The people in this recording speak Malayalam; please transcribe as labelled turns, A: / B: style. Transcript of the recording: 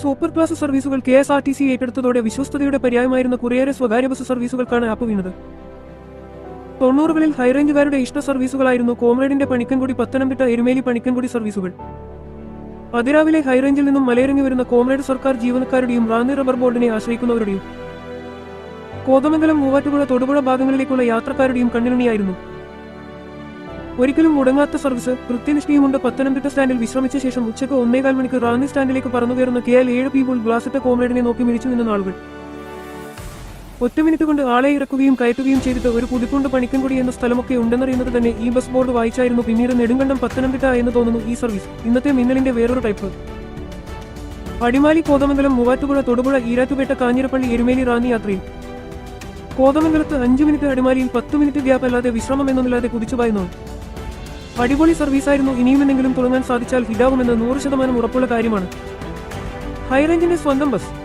A: സൂപ്പർ ക്ലാസ് സർവീസുകൾ K S R T C ഏറ്റെടുത്തതോടെ വിശ്വസ്തയുടെ പര്യായമായിരുന്ന കുറേയേറെ സ്വകാര്യ ബസ് സർവീസുകൾക്കാണ് ആപ്പ് വീണത്. തൊണ്ണൂറുകളിൽ ഹൈറേഞ്ചുകാരുടെ ഇഷ്ട സർവീസുകളായിരുന്നു കോമ്രേഡിന്റെ പണിക്കൻകുടി പത്തനംതിട്ട എരുമേലി പണിക്കൻകുടി സർവീസുകൾ. അതിരാവിലെ ഹൈറേഞ്ചിൽ നിന്നും മലയിറങ്ങി വരുന്ന കോമ്രേഡ് സർക്കാർ ജീവനക്കാരുടെയും റാന്നി റബ്ബർ ബോർഡിനെ ആശ്രയിക്കുന്നവരുടെയും. കോതമംഗലം മൂവാറ്റുപുഴ തൊടുപുഴ ഭാഗങ്ങളിലേക്കുള്ള യാത്രക്കാരുടെയും കണ്ണിലുണിയായിരുന്നു ഒരിക്കലും മുടങ്ങാത്ത സർവീസ് കൃത്യനിഷ്ഠയുമുണ്ട്. പത്തനംതിട്ട സ്റ്റാൻഡിൽ വിശ്രമിച്ച ശേഷം ഉച്ചയ്ക്ക് ഒന്നേകാൽ മണിക്ക് റാന്നി സ്റ്റാൻഡിലേക്ക് പറന്നുകയറുന്ന കെ എൽ ഏഴ് പീപ്പിൾ ഗ്ലാസിട്ട കോമ്രേഡിനെ നോക്കി മിഴിച്ചു നിന്ന ആളുകൾ ഒറ്റ മിനിറ്റ് കൊണ്ട് ആളെ ഇറക്കുകയും കയറ്റുകയും ചെയ്തിട്ട് ഒരു പുതുക്കുണ്ട് പണിക്കൻകുടി എന്ന സ്ഥലമൊക്കെ ഉണ്ടെന്നറിയുന്നത് തന്നെ ഈ ബസ് ബോർഡ് വായിച്ചായിരുന്നു. പിന്നീട് നെടുങ്കണ്ടം പത്തനംതിട്ട എന്ന് തോന്നുന്നു ഈ സർവീസ് ഇന്നത്തെ മിന്നലിന്റെ വേറൊരു ടൈപ്പ് അടിമാലി കോതമംഗലം മൂവാറ്റുപുഴ തൊടുപുഴ ഈരാറ്റുപേട്ട കാഞ്ഞിരപ്പള്ളി എരുമേലി റാന്നി യാത്രയിൽ. കോതമംഗലത്ത് അഞ്ച് മിനിറ്റ് അടിമാലിയിൽ പത്ത് മിനിറ്റ് ഗ്യാപ്പ് അല്ലാതെ വിശ്രമം കുതിച്ചു കുതിച്ചുപായുന്നു അടിപൊളി സർവീസായിരുന്നു ഇനിയുമെന്തെങ്കിലും തുടങ്ങാൻ സാധിച്ചാൽ ഹിതാവുമെന്ന് നൂറ് ശതമാനം ഉറപ്പുള്ള കാര്യമാണ്. ഹൈറേഞ്ചിന്റെ സ്വന്തം ബസ്